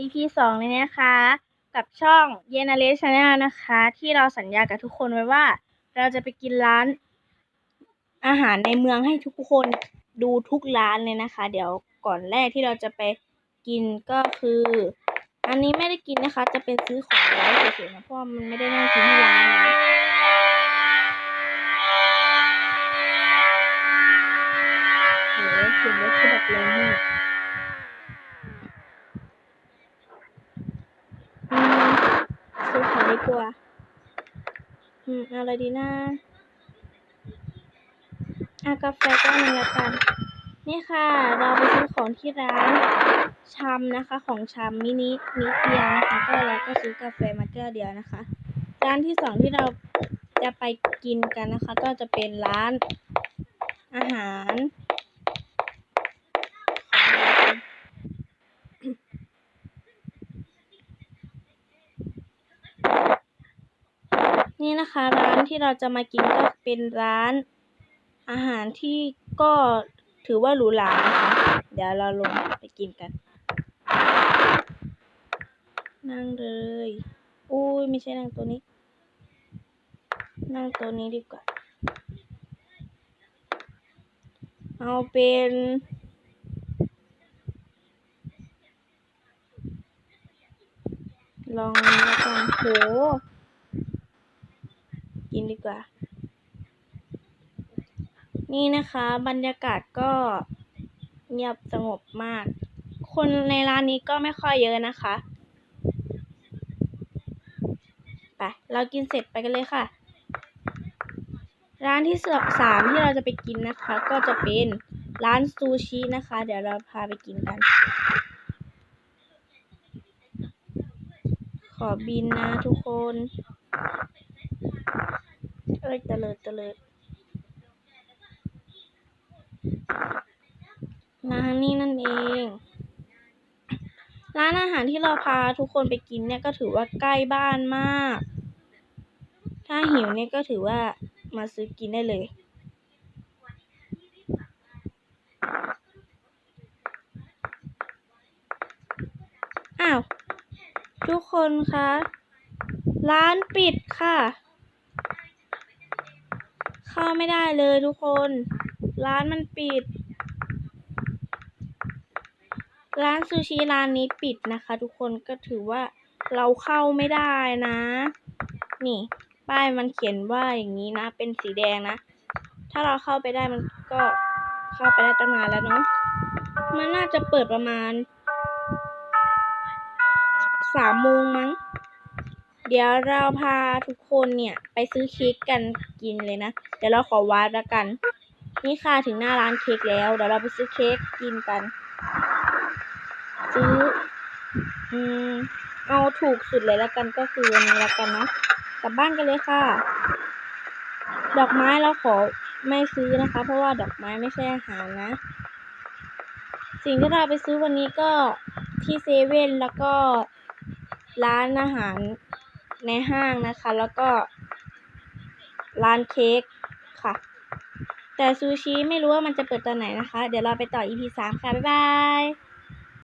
EP สองเลยนะคะ กับช่องเยนาเลชแนลนะคะ ที่เราสัญญากับทุกคนไว้ว่า เราจะไปกินร้าน อาหารในเมืองให้ทุกคนดูทุกร้านเลยนะคะ เดี๋ยวก่อนแรกที่เราจะไปกินก็คือ อันนี้ไม่ได้กินนะคะ จะเป็นซื้อของไว้เฉยๆนะเพราะว่ามันไม่ได้นั่งกินที่ร้านนะโหเสียงรถคือแบบแรงมาก อืมซื้อของ ดีกว่า อืม อะไรดีนะอากาแฟก็หนึ่งละกัน นี่ค่ะ เราไปซื้อของที่ร้านชำนะคะ ของชำมินินิเดียวนะคะ ก็เราก็ซื้อกาแฟมาแก้วเดียวนะคะ ร้านที่สองที่เราจะไปกินกันนะคะ ก็จะเป็นร้านอาหารของ นี่นะคะร้านที่เราจะมากินก็เป็นร้าน อาหารที่ก็ถือว่าหรูหรานะคะเดี๋ยวเราลงไปกินกัน นั่งเลย อุ้ยไม่ใช่นั่งตัวนี้ นั่งตัวนี้ดีกว่า เอาเป็นลองนี้แล้วกันโห กินดีกว่า นี่นะคะบรรยากาศก็เงียบสงบมาก คนในร้านนี้ก็ไม่ค่อยเยอะนะคะไปเรากินเสร็จไปกันเลยค่ะ ร้านที่สามที่เราจะไปกินนะคะ ก็จะเป็นร้านซูชินะคะ เดี๋ยวเราพาไปกินกัน ขอบินนะทุกคน เอ้ยเตลิดเตลิดร้านนี้นั่นเอง ร้านอาหารที่เราพาทุกคนไปกินเนี่ยก็ถือว่าใกล้บ้านมาก ถ้าหิวเนี่ยก็ถือว่ามาซื้อกินได้เลย อ้าว ทุกคนคะ ร้านปิดค่ะ เข้าไม่ได้เลยทุกคน ร้านมันปิด ร้านซูชิร้านนี้ปิดนะคะ ทุกคนก็ถือว่าเราเข้าไม่ได้นะ นี่ ป้ายมันเขียนว่าอย่างนี้นะ เป็นสีแดงนะ ถ้าเราเข้าไปได้มันก็เข้าไปได้ตั้งนานแล้วเนาะมันน่าจะเปิดประมาณสามโมงมั้ง เดี๋ยวเราพาทุกคนเนี่ยไปซื้อเค้กกันกินเลยนะ เดี๋ยวเราขอวาดแล้วกัน นี่ค่ะถึงหน้าร้านเค้กแล้ว เดี๋ยวเราไปซื้อเค้กกินกัน ซื้อ อืม เอาถูกสุดเลยแล้วกันก็คือวันนี้แล้วกันนะ กลับบ้านกันเลยค่ะ ดอกไม้เราขอไม่ซื้อนะคะ เพราะว่าดอกไม้ไม่ใช่อาหารนะ สิ่งที่เราไปซื้อวันนี้ก็ที่เซเว่นแล้วก็ร้านอาหาร ในห้างนะคะ แล้วก็ร้านเค้กค่ะ แต่ซูชิไม่รู้ว่ามันจะเปิดตอนไหนนะคะ เดี๋ยวเราไปต่อ EP 3 ค่ะ บ๊ายบาย